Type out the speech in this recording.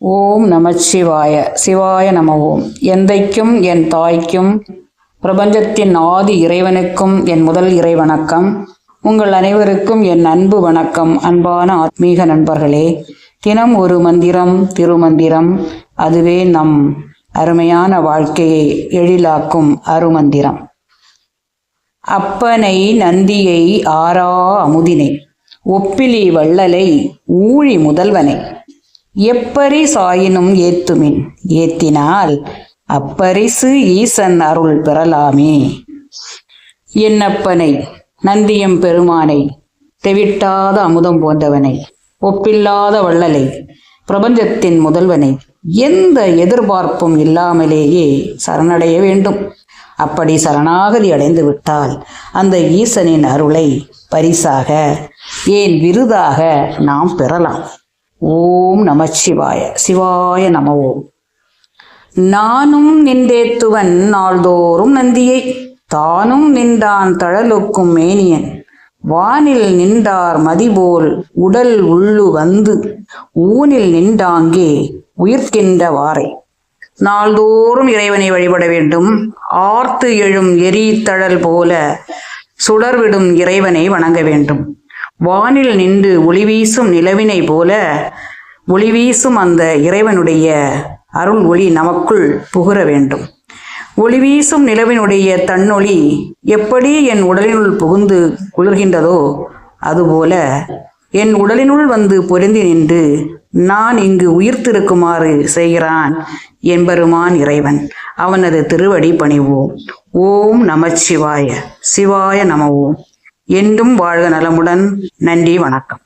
ஓம் நமச்சிவாய சிவாய. நம ஓம். எந்தைக்கும் என் தாய்க்கும் பிரபஞ்சத்தின் ஆதி இறைவனுக்கும் என் முதல் இறைவணக்கம். உங்கள் அனைவருக்கும் என் அன்பு வணக்கம். அன்பான ஆத்மீக நண்பர்களே தினம் ஒரு மந்திரம் திருமந்திரம். அதுவே நம் அருமையான வாழ்க்கையை எழிலாக்கும் அருமந்திரம். அப்பனை நந்தியை ஆரா அமுதினை ஒப்பிலி வள்ளலை ஊழி முதல்வனை. எப்பரி சாயினும் ஏத்துமின்? ஏத்தினால் அப்பரிசு ஈசன் அருள் பெறலாமே. என்னப்பனை நந்தியம் பெருமானை தெவிட்டாத அமுதம் போன்றவனை ஒப்பில்லாத வள்ளலை பிரபஞ்சத்தின் முதல்வனை எந்த எதிர்பார்ப்பும் இல்லாமலேயே சரணடைய வேண்டும். அப்படி சரணாகதி அடைந்து விட்டால் அந்த ஈசனின் அருளை பரிசாக ஏன் விருதாக நாம் பெறலாம். ஓம் நம சிவாய நம ஓம். நானும் நின்றேத்துவன் நாள்தோறும் நந்தியை தானும் நின்றான் தழலுக்கும் மேனியன். வானில் நின்றார் மதிபோல் உடல் உள்ளு வந்து ஊனில் நின்றாங்கே உயிர்க்கின்ற வாரை நாள்தோறும் இறைவனை வழிபட வேண்டும் ஆர்த்து எழும் எரித்தழல் போல சுடர்விடும் இறைவனை வணங்க வேண்டும். வானில் நின்று ஒளி வீசும் நிலவினை போல ஒளி வீசும் அந்த இறைவனுடைய அருள் ஒளி நமக்குள் புகுர வேண்டும். ஒளி வீசும் நிலவினுடைய தன்னொளி எப்படி என் உடலினுள் புகுந்து குளிர்கின்றதோ அதுபோல என் உடலினுள் வந்து பொருந்தி நின்று நான் இங்கு உயிர்த்திருக்குமாறு செய்கிறான் என்பருமான் இறைவன். அவனது திருவடி பணிவோம். ஓம் நமச்சிவாய. சிவாய நம என்றும் வாழ்க நலமுடன். நன்றி வணக்கம்.